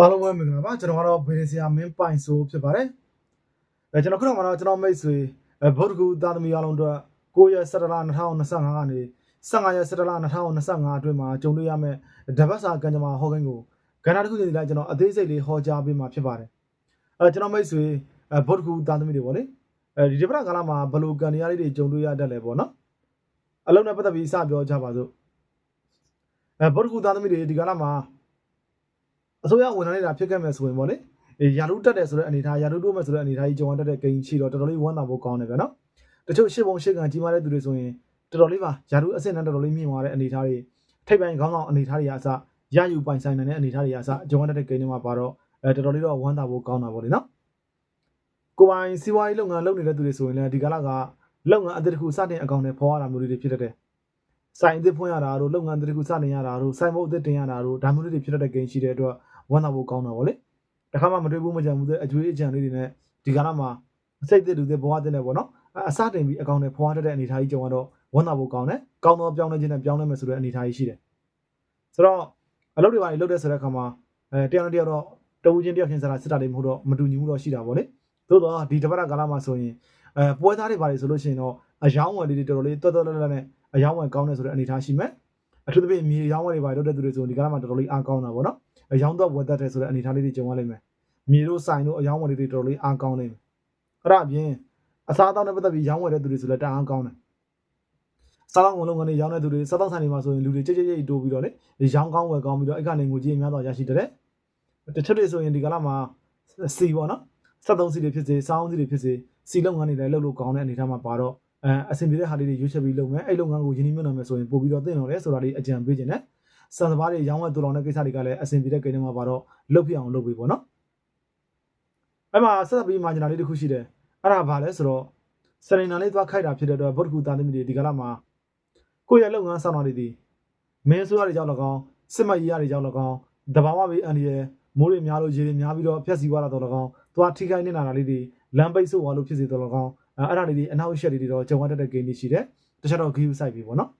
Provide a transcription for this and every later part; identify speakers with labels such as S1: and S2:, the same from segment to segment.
S1: အားလုံးပဲမင်္ဂလာပါကျွန်တော်ကတော့ဗေဒဆရာမင်းပိုင်ဆိုဖြစ်ပါတယ်အဲကျွန်တော်ခုနကကတော့ကျွန်တော်မိတ်ဆွေအဲဗုဒ္ဓဂူသာသမီအားလုံးတို့9ရက်17လ2025ကနေ15ရက်17လ2025အတွင်းမှာကြုံတွေ့ရမယ့်တပတ်စာကံကြမ္မာဟောကိန်းကိုကဏ္ဍတစ်ခုစီလိုက်ကျွန်တော်အသေးစိတ်လေးဟောကြားပေးမှာဖြစ်ပါတယ်အဲကျွန်တော်မိတ်ဆွေအဲဗုဒ္ဓဂူသာသမီတွေပေါ့လေအဲဒီဒီပရကာလမှာဘယ်လိုကံတရားလေးတွေကြုံတွေ့ရတတ်လဲပေါ့နော်အလုံးနဲ့ပတ်သက်ပြီးစပြောကြပါစို့အဲဗုဒ္ဓဂူသာသမီတွေဒီကာလမှာ အစိုးရဝန်ထမ်းနေတာဖြစ်ခဲ့မယ်ဆိုရင်ပေါ့လေအေးယာရုတက်တယ်ဆိုတဲ့အနေထားယာရုတိုးမယ်ဆိုတဲ့အနေထားကြီးကြုံရတတ်တဲ့ကိန်းရှိတော့တော်တော်လေးဝမ်းသာဖို့ကောင်းတယ်ဗျာနော်တချို့ရှစ်ပုံရှစ်ကန်ကြီးမားတဲ့သူတွေဆိုရင်တော်တော်လေးပါယာရုအဆင့်နဲ့တော်တော်လေးမြင့်သွားတဲ့အနေထားတွေထိပ်ပိုင်းခေါင်းဆောင်အနေထားတွေအစရယူပိုင်ဆိုင်နိုင်တဲ့အနေထားတွေအစကြုံရတတ်တဲ့ကိန်းတွေမှာပါတော့အဲတော်တော်လေးတော့ဝမ်းသာဖို့ကောင်းတာပေါ့လေနော်ကိုပိုင်စီးပွားရေးလုပ်ငန်းလုပ်နေတဲ့သူတွေဆိုရင်လည်းဒီကလာကလုပ်ငန်းအသစ်တစ်ခုစတင်အကောင့်နဲ့ဖော်ရတာမျိုးတွေဖြစ်တတ်တယ်ဆိုင်အသစ်ဖွင့်ရတာတို့လုပ်ငန်းအသစ်တစ်ခုစတင်ရတာတို့ဆိုင်မုတ်အသစ်တင်ရတာတို့ဒါမျိုးတွေဖြစ်တတ်တဲ့ကိန်းရှိတဲ့အတွက် ဝမ်းသာဖို့ကောင်းတာဗောလေတခါမှမတွေ့ဘူးမကြံဘူးတဲ့အကျွေးအကြံလေးတွေနဲ့ဒီကလာမှာစိတ်သက်လူသက်ဘဝသက်နဲ့ပေါ့နော်အစတင်ပြီးအကောင့်နဲ့ဖွာတတ်တဲ့အနေအထားကြီးကြုံတော့ဝမ်းသာဖို့ကောင်းတယ်ကောင်းတော့ပြောင်းလဲခြင်းနဲ့ပြောင်းလဲမယ်ဆိုတဲ့အနေအထားကြီးရှိတယ်ဆိုတော့အလုပ်တွေပါလုပ်တဲ့ဆိုတဲ့အခါမှာအဲတယောက်နဲ့တယောက်တော့တဝူချင်းတယောက်ချင်းစားတာစစ်တာတွေမဟုတ်တော့မတူညီမှုတော့ရှိတာဗောလေသို့တော့ဒီတပတ်ကာလမှာဆိုရင်အဲပွဲသားတွေပါလေဆိုလို့ရှိရင်တော့အယောင်းဝယ်လေးတွေတော်တော်လေးတော်တော်လေးနဲ့အယောင်းဝယ်ကောင်းတယ်ဆိုတဲ့အနေအထားရှိမယ် အထူးသဖြင့်မြေရောင်းဝယ်တွေပါလုပ်တဲ့သူတွေဆိုရင်ဒီကလာမှာတော်တော်လေးအားကောင်းတာဗောနော်အယောင်တော့ဝတ်တတ်တယ်ဆိုတဲ့အနေအထားလေးတွေကြုံရလိမ့်မယ်။မြေတို့ဆိုင်တို့အယောင်ဝယ်တွေတော်တော်လေးအားကောင်းလိမ့်မယ်။အဲ့ဒါအပြင်အစားအသောက်နဲ့ပတ်သက်ပြီးရောင်းဝယ်တဲ့သူတွေဆိုလည်းတအားကောင်းတယ်။စားသောက်ကုန်လုံးကနေရောင်းတဲ့သူတွေစားသောက်ဆိုင်တွေမှာဆိုရင်လူတွေကြိတ်ကြိတ်ကြိတ်တိုးပြီးတော့လေရောင်းကောင်းဝယ်ကောင်းပြီးတော့အဲ့ကနေငွေကြေးများတော့ရရှိတဲ့။တချို့တွေဆိုရင်ဒီကလာမှာစီပေါ့နော်။73စီတွေဖြစ်စေစောင်းစီတွေဖြစ်စေစီလုပ်ငန်းတွေလည်းလုပ်လို့ကောင်းတဲ့အနေအထားမှာပါတော့ အဲအဆင်ပြေတဲ့ဟာလေးတွေရွေးချယ်ပြီးလုပ်မယ်။အဲ့လုပ်ငန်းကိုရင်းနှီးမြှုပ်နှံမယ်ဆိုရင်ပို့ပြီးတော့သိတော့တယ်ဆိုတာလေးအကြံပေးခြင်းနဲ့စံစပါးတွေရောင်းဝယ်တူလောင်တဲ့ကိစ္စတွေကလည်းအဆင်ပြေတဲ့ကိန်းတွေမှာပါတော့လုတ်ပြအောင်လုပ်ပြီးပေါ့နော်အဲ့မှာဆက်ပြီးမာဂျင်နာလေးတစ်ခုရှိတယ်အဲ့ဒါဘာလဲဆိုတော့စရိနာလေးသွားခိုက်တာဖြစ်တဲ့အတွက်ဗုဒ္ဓကူသားသမီးတွေဒီကလာမှာကိုယ့်ရဲ့လုပ်ငန်းဆောင်တာတွေဒီမင်းဆိုရတွေကြောင့်၎င်းစစ်မကြီးရတွေကြောင့်၎င်းတဘာဝဘေးအန်ဒီရဲ့မိုးတွေများလို့ရေတွေများပြီးတော့ဖြက်စီသွားတာတော့၎င်းသွားထိခိုက်နေတာလေးတွေလမ်းပိတ်ဆို့သွားလို့ဖြစ်စေတော့၎င်း အဲ့ဒါလေးတွေအနောက်ရှက်တွေတော့ကြုံရတတ်တဲ့ကိန်းတွေရှိတယ်တခြားတော့ဂီယူဆိုင်ပြီပေါ့နော်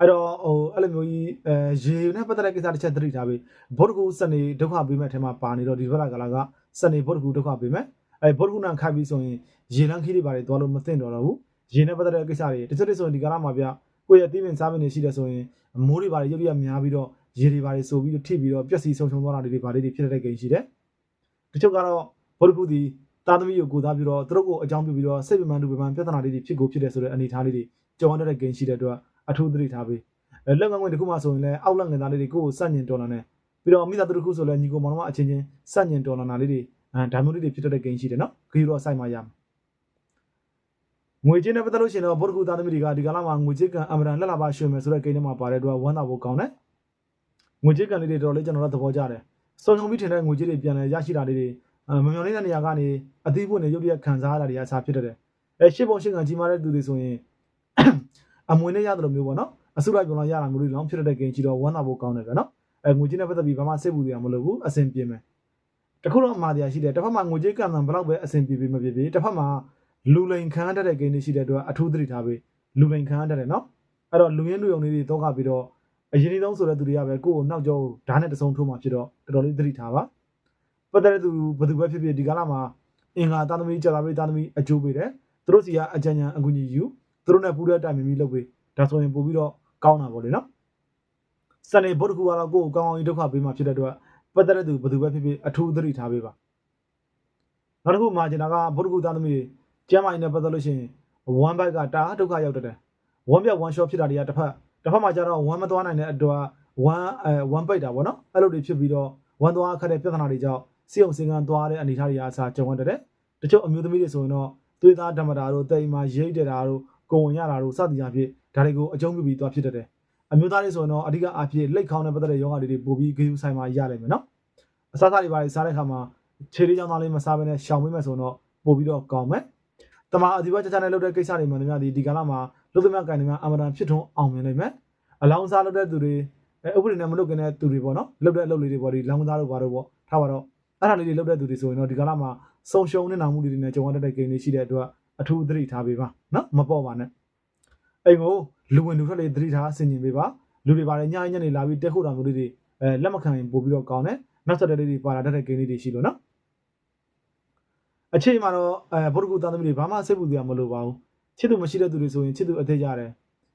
S1: အဲ့တော့ဟိုအဲ့လိုမျိုးကြီးအဲရေနဲ့ပတ်သက်တဲ့ကိစ္စတစ်ချက်သတိထားပြီးဗုဒ္ဓဂုစနေဒုက္ခပေးမဲ့အထက်မှာပါနေတော့ဒီဘက်ကလာကစနေဗုဒ္ဓဂုဒုက္ခပေးမဲ့အဲဗုဒ္ဓဂုနာခိုက်ပြီးဆိုရင်ရေလန်းခီးတွေပါတယ်သွားလို့မသိတော့တော့ဘူးရေနဲ့ပတ်သက်တဲ့ကိစ္စတွေတချို့တွေဆိုရင်ဒီကာလမှာဗျကိုယ့်ရဲ့အသီးပင်စားပင်တွေရှိတယ်ဆိုရင်မိုးတွေပါတယ်ရုပ်ရများပြီးတော့ရေတွေပါတယ်ဆိုပြီးတော့ထိပြီးတော့ပျက်စီးဆုံးရှုံးသွားတာတွေပါလေးတွေဖြစ်တဲ့ကိန်းရှိတယ်တချို့ကတော့ဗုဒ္ဓဂုဒီ သားသမီးကိုကိုသားပြီးတော့သူတို့ကိုအကြောင်းပြုပြီးတော့စိတ်ပင်ပန်းဒုပင်ပန်းပြဿနာလေးတွေဖြစ်ကိုဖြစ်တယ်ဆိုတဲ့အနေအထားလေးတွေကြုံရတဲ့ကိန်းရှိတဲ့အတွက်အထူးသတိထားပေးအဲလက်ငန်းဝင်တစ်ခုမှဆိုရင်လည်းအောက်လက်ငန်းသားလေးတွေကိုယ်ကိုစန့်ညင်တော်လာနေပြီးတော့မိသားစုတစ်ခုဆိုလည်းညီကိုမောင်နှမအချင်းချင်းစန့်ညင်တော်လာတာလေးတွေအဲဒါမျိုးလေးတွေဖြစ်တတ်တဲ့ဂိမ်းရှိတယ်နော်ဂီရောဆိုင်မှာရမယ်ငွေကြေးနဲ့ပတ်သက်လို့ရှိရင်တော့ဗုဒ္ဓဂုသားသမီးတွေကဒီကလာမှာငွေကြေးကန်အမရန်လက်လာပါရွှေမယ်ဆိုတဲ့ဂိမ်းထဲမှာပါတဲ့အတွက်ဝမ်းသာဖို့ကောင်းတယ်ငွေကြေးကန်လေးတွေတော်တော်လေးကျွန်တော်တို့သဘောကျတယ်စုံချုံပြီးထင်တဲ့ငွေကြေးတွေပြန်လဲရရှိတာလေးတွေအဲ မမျော်လင့်တဲ့နေရာကနေအသီးပွင့်နေရုပ်ရည်ခံစားရတာတွေအစားဖြစ်တတ်တယ်အဲရှစ်ပုံရှစ်ကန်ကြီးမားတဲ့သူတွေဆိုရင်အမွေနဲ့ရတယ်လို့မျိုးပေါ့နော်အစုလိုက်ပုံလိုက်ရတာမျိုးတွေလောင်းဖြစ်တဲ့ဂိမ်းကြီးတော့ဝမ်းသာဖို့ကောင်းတယ်ဗျာနော်အဲငွေကြေးနဲ့ပတ်သက်ပြီးဘာမှစိတ်ပူစရာမလိုဘူးအဆင်ပြေမယ်တခုတော့အမှားတရားရှိတယ်တစ်ဖက်မှာငွေကြေးကံတန်ဘယ်တော့ပဲအဆင်ပြေပြေမပြေပြေတစ်ဖက်မှာလူလိန်ခံရတတ်တဲ့ဂိမ်းတွေရှိတဲ့အတွက်အထူးသတိထားပေးလူလိန်ခံရတတ်တယ်နော်အဲ့တော့လူရင်းလူယုံလေးတွေတောကပြီးတော့အရင်ဒီဆုံးဆိုတဲ့သူတွေကပဲကိုယ့်ကိုနောက်ကျောဓာတ်နဲ့တဆုံထိုးမှဖြစ်တော့တော်တော်လေးသတိထားပါ ပတ်သက်တဲ့သူဘယ်သူပဲဖြစ်ဖြစ်ဒီကာလမှာအင်္ဂါသားသမီးကြာလာပြီးသားသမီးအကျိုးပေးတယ်သူတို့စီကအကြံဉာဏ်အကူအညီယူသူတို့နဲ့ပူးတဲ့တိုင်မီမီလုပ်ပေးဒါဆိုရင်ပို့ပြီးတော့ကောင်းတာပေါ့လေနော်စနေဘုဒ္ဓကူကတော့ကိုယ်ကိုကောင်းအောင်ဒုက္ခပေးမှဖြစ်တဲ့အတွက်ပတ်သက်တဲ့သူဘယ်သူပဲဖြစ်ဖြစ်အထူးသတိထားပေးပါနောက်တစ်ခုမှာကျင်တာကဘုဒ္ဓကူသားသမီးတွေကျမ်းမာရေးနဲ့ပတ်သက်လို့ရှိရင်ဝမ်ဘက်ကတာဒုက္ခရောက်တတ်တယ်ဝမ်ပြဝမ်ရှော့ဖြစ်တာတွေကတစ်ဖက်တစ်ဖက်မှာကျတော့ဝမ်မသွားနိုင်တဲ့အတွက်ဝမ်အဲဝမ်ပိတ်တာပေါ့နော်အဲ့လိုတွေဖြစ်ပြီးတော့ဝမ်သွားခက်တဲ့ပြဿနာတွေကြောင့် စီအောင်စင်ကန်သွားတဲ့အနေအထားတွေအားစားကြုံရတတ်တယ်တချို့အမျိုးသမီးတွေဆိုရင်တော့သွေးသားဓမ္မတာတို့တိမ်မှာရိတ်တက်တာတို့ကိုဝင်ရတာတို့စသည်အဖြစ်ဒါတွေကိုအကျုံးပြုပြီးသွားဖြစ်တတ်တယ်အမျိုးသားတွေဆိုရင်တော့အဓိကအဖြစ်လက်ခေါင်းနဲ့ပတ်သက်တဲ့ယောဂတွေတွေပို့ပြီးဂေယူဆိုင်မှာရနိုင်မယ်နော်အစားအစာတွေပါစားတဲ့ခါမှာခြေလေးချောင်းသားလေးမစားဘဲနဲ့ရှောင်ပေးမယ်ဆိုတော့ပို့ပြီးတော့ကောင်းမယ်တမအဒီဘချာချာနဲ့လုပ်တဲ့ကိစ္စတွေမှန်သမျှဒီဒီကာလမှာလုပ်သမျှကံတွေမှာအမတန်ဖြစ်ထွန်းအောင်မြင်နိုင်မယ်အလောင်းစားလုပ်တဲ့သူတွေအဲဥပဒေနဲ့မလုပ်ခင်တဲ့သူတွေပေါ့နော်လုပ်တဲ့အလုပ်လေးတွေပေါ့ဒီလောင်းစားလုပ်ပါတော့ပေါ့ထားပါတော့ အဲ့ဒါလေးတွေလုပ်တဲ့သူတွေဆိုရင်တော့ဒီကာလမှာဆုံရှုံနေတာမှုတွေနဲ့ကြုံရတဲ့ဂိမ်းတွေရှိတဲ့အတွက်အထူးသတိထားပေးပါနော်မပေါ့ပါနဲ့အိမ်ကိုလူဝင်လူထွက်တွေသတိထားဆင်ခြင်ပေးပါလူတွေပါတယ်ညညနေလာပြီးတက်ခုတာမျိုးလေးတွေအဲလက်မခံရင်ပို့ပြီးတော့ကောင်းတယ်နောက်ဆက်တွဲလေးတွေပါလာတတ်တဲ့ဂိမ်းလေးတွေရှိလို့နော်အချိန်မှာတော့အဲဗုဒ္ဓဂုတန်သမီးတွေဘာမှစိတ်ပူစရာမလိုပါဘူးချစ်သူမရှိတဲ့သူတွေဆိုရင်ချစ်သူအသေးကြတယ်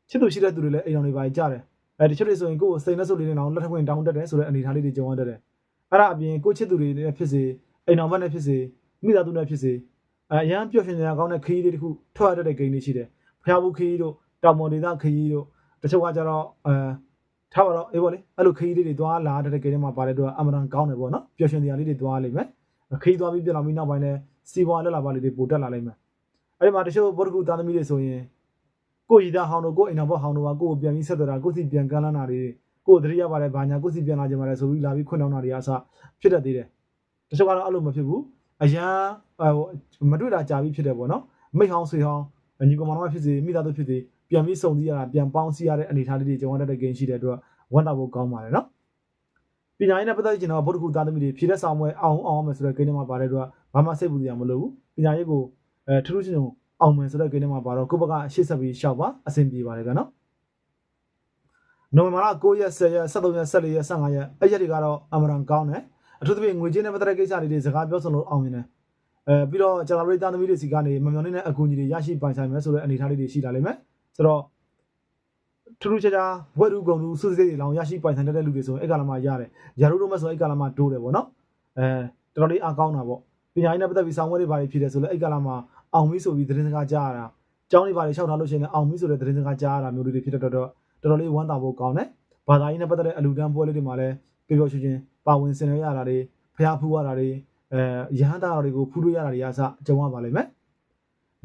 S1: ချစ်သူရှိတဲ့သူတွေလည်းအိမ်တော်တွေပါကြတယ်အဲဒီချစ်တွေဆိုရင်ကိုယ့်ကိုစိတ်နဲ့စုပ်လေးနဲ့တောင်လက်ထပ်ခွင့်တောင်းတတ်တယ်ဆိုတဲ့အနေအထားလေးတွေကြုံရတတ်တယ် အဲ့ဒါအပြင်ကိုယ့်ချစ်သူတွေနဲ့ဖြစ်စေအိမ်တော်ဘက်နဲ့ဖြစ်စေမိသားစုနဲ့ဖြစ်စေအဲအရန်ပျော်ရွှင်နေကောင်းတဲ့ခရီးလေးတစ်ခုထွက်ရတဲ့ဂိမ်းလေးရှိတယ်ဖျားဘူးခရီးတို့တောင်ပေါ်ဒေသခရီးတို့တချို့ကကြတော့အဲထားပါတော့အေးပေါ့လေအဲ့လိုခရီးလေးတွေသွားလာတဲ့ဂိမ်းထဲမှာပါတဲ့အတွက်အမှန်တန်ကောင်းတယ်ပေါ့နော်ပျော်ရွှင်နေရာလေးတွေသွားလိမ့်မယ်ခရီးသွားပြီးပြန်လာပြီးနောက်ပိုင်းလဲစီးပွားလက်လာပါလေးတွေပိုတက်လာလိမ့်မယ်အဲ့ဒီမှာတချို့ဘော်ဒကူသားသမီးတွေဆိုရင်ကိုရီသားဟောင်းတို့ကိုအိမ်တော်ဘောဟောင်းတို့ကကိုကိုပြန်ပြီးဆက်သွယ်တာကိုစီပြန်ကမ်းလာတာတွေ ကိုတတိယပါတယ်ဘာညာကိုစီပြန်လာကြမှာလဲဆိုပြီးလာပြီးခွင့်တောင်းတာတွေအစဖြစ်တတ်သေးတယ်တချို့ကတော့အဲ့လိုမဖြစ်ဘူးအရန်မတွေ့တာကြာပြီးဖြစ်တယ်ပေါ့နော်မိဟောင်းဆွေဟောင်းညီကောင်မောင်နှမဖြစ်စေမိသားစုဖြစ်စေပြန်ပြီးစုံစည်းရတာပြန်ပေါင်းစည်းရတဲ့အနေအထားလေးတွေကြုံရတဲ့ဂိမ်းရှိတဲ့အတွက်ဝန်တာဖို့ကောင်းပါတယ်နော်ပညာရေးနဲ့ပတ်သက်ချင်တော့ဗုဒ္ဓကူသားသမီးတွေဖြည့်တဲ့ဆောင်ပွဲအောင်အောင်မယ်ဆိုတဲ့ဂိမ်းထဲမှာပါတဲ့အတွက်ဘာမှစိတ်ပူစရာမလိုဘူးပညာရေးကိုအဲထူးထူးချွန်ချွန်အောင်မယ်ဆိုတဲ့ဂိမ်းထဲမှာပါတော့ကိုယ့်ဘက်ကရှေ့ဆက်ပြီးရှောက်ပါအဆင်ပြေပါတယ်ဗျာနော် နိုဝင်ဘာလ9ရက်10ရက်13ရက်14ရက်15ရက်အဲ့ရက်တွေကတော့အမရန်ကောင်းတယ်အထူးသဖြင့်ငွေကြေးနဲ့ပတ်သက်တဲ့ကိစ္စတွေတွေစကားပြောဆိုလို့အောင်မြင်တယ်အဲပြီးတော့ကျွန်တော်တို့တာသမီးတွေစီကနေမမျော်နေတဲ့အကူအညီတွေရရှိပိုင်ဆိုင်မယ်ဆိုတဲ့အနေအထားလေးတွေရှိလာလိမ့်မယ်ဆိုတော့ထူးထူးခြားခြားဘွဲ့တူကုံတူစုစည်းစိတ်တွေလောင်ရရှိပိုင်ဆိုင်တတ်တဲ့လူတွေဆိုရင်အဲ့ကာလမှာရတယ်ရာတို့တို့မဲ့ဆိုအဲ့ကာလမှာတိုးတယ်ပေါ့နော်အဲတော်တော်လေးအားကောင်းတာပေါ့ပညာရေးနဲ့ပတ်သက်ပြီးဆောင်းဝဲတွေဘာတွေဖြစ်တယ်ဆိုလဲအဲ့ကာလမှာအောင်ပြီဆိုပြီးသတင်းစကားကြားရတာကျောင်းတွေဘာတွေလျှောက်ထားလို့ရှိရင်အောင်ပြီဆိုတဲ့သတင်းစကားကြားရတာမျိုးတွေဖြစ်တဲ့တော့ တော်တော်လေးဝမ်းသာဖို့ကောင်းတယ်ဘာသာရေးနဲ့ပတ်သက်တဲ့အလူတန်းပွဲလေးတွေမှာလည်းပျော်ပျော်ရွှင်ရွှင်ပါဝင်ဆင်နွှဲရတာတွေဖျားဖူးရတာတွေအဲရဟန္တာတွေကိုဖူးလို့ရတာတွေအစကြုံရပါလိမ့်မယ်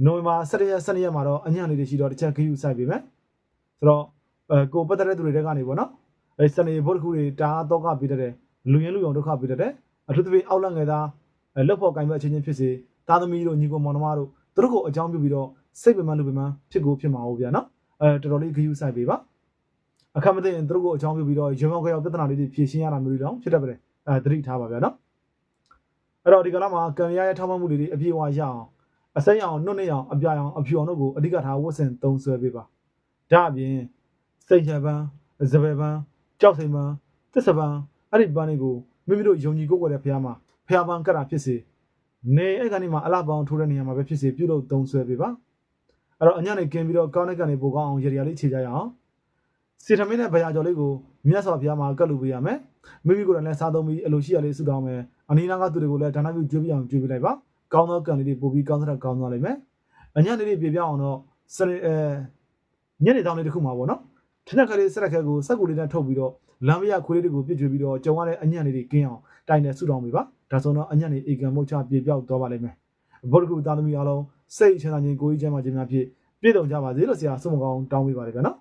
S1: နိုဝင်ဘာ17ရက်12ရက်မှာတော့အညံ့လေးတွေရှိတော့တစ်ချက်ခရူးဆိုင်ပြီမယ်ဆိုတော့အဲကိုပတ်သက်တဲ့သူတွေတက်ကနေပေါ့နော်အဲစနေဘုတ်ခုတွေတားတော့ကပြီးတဲ့လူရင်းလူရောင်ဒုက္ခပြီးတဲ့အထူးသဖြင့်အောက်လက်ငယ်သားလှုပ်ဖို့ကင်ဘက်အချင်းချင်းဖြစ်စေသားသမီးတို့ညီကိုမောင်နှမတို့သူတို့ကိုအကြောင်းပြုပြီးတော့စိတ်ပင်မလူပင်မဖြစ်ကိုဖြစ်မှာဟုတ်ဗျာနော်အဲတော်တော်လေးခရူးဆိုင်ပြီပါ အခက်မသိရင်သူတို့ကိုအကြောင်းပြုပြီးတော့ရုံမောင်ကြောင်ပြဿနာလေးတွေဖြေရှင်းရတာမျိုးတွေတော့ဖြစ်တတ်ပါတယ်အဲသတိထားပါဗျာနော်အဲ့တော့ဒီကလာမှာကံရရဲ့ထောက်မှတ်မှုတွေအပြည့်အဝရအောင်အစိမ်းအောင်နှုတ်နဲ့အောင်အပြာအောင်အဖြူအောင်တို့ကိုအဓိကထားဝတ်ဆင်သုံးဆွဲပေးပါဒါအပြင်စိတ်ရပန်းစပယ်ပန်းကြောက်စိမ်ပန်းသစ္စာပန်းအဲ့ဒီပန်းတွေကိုမိမိတို့ယုံကြည်ကိုယ်ကိုယ်တဲ့ဖះမှာဖះပန်းကတ်တာဖြစ်စေနေအဲ့ကနေမှအလားပေါင်းထိုးတဲ့နေရာမှာပဲဖြစ်စေပြုလုပ်သုံးဆွဲပေးပါအဲ့တော့အညနေကင်းပြီးတော့ကောင်းတဲ့ကနေပိုကောင်းအောင်ရေရလေးခြေကြရအောင် စီထမင်းနဲ့ဗရာကျော်လေးကိုမြတ်စွာဘုရားမှာကတ်လူပေးရမယ်မိမိကိုယ်တိုင်လည်းစားသုံးပြီးအလိုရှိရလေးဆူတောင်းမယ်အနည်းနာကသူတွေကိုလည်းဒါနပြုကျွေးပြအောင်ကျွေးပြလိုက်ပါကောင်းသောကံလေးတွေပို့ပြီးကောင်းတဲ့ကောင်းသွားလိမ့်မယ်အညနေလေးပြေပြအောင်တော့စရအဲညနေတောင်းလေးတစ်ခုမှာပေါ့နော်ထက်ခါလေးဆက်ရက်ခဲကိုစက်ကူလေးနဲ့ထုတ်ပြီးတော့လမ်းမရခွေးလေးတွေကိုပြည့်ကျွေးပြီးတော့ကြုံရတဲ့အညံ့လေးတွေကင်းအောင်တိုင်နဲ့ဆူတောင်းပေးပါဒါဆိုတော့အညံ့လေးအေကံမုတ်ချပြေပြောက်သွားပါလိမ့်မယ်ဘုဒ္ဓဂုသားသမီးအားလုံးစိတ်ချမ်းသာခြင်းကိုယ်ကြီးချမ်းသာခြင်းများဖြင့်ပြည့်စုံကြပါစေလို့ဆရာဆုမကောင်းတောင်းပေးပါတယ်ကွနော်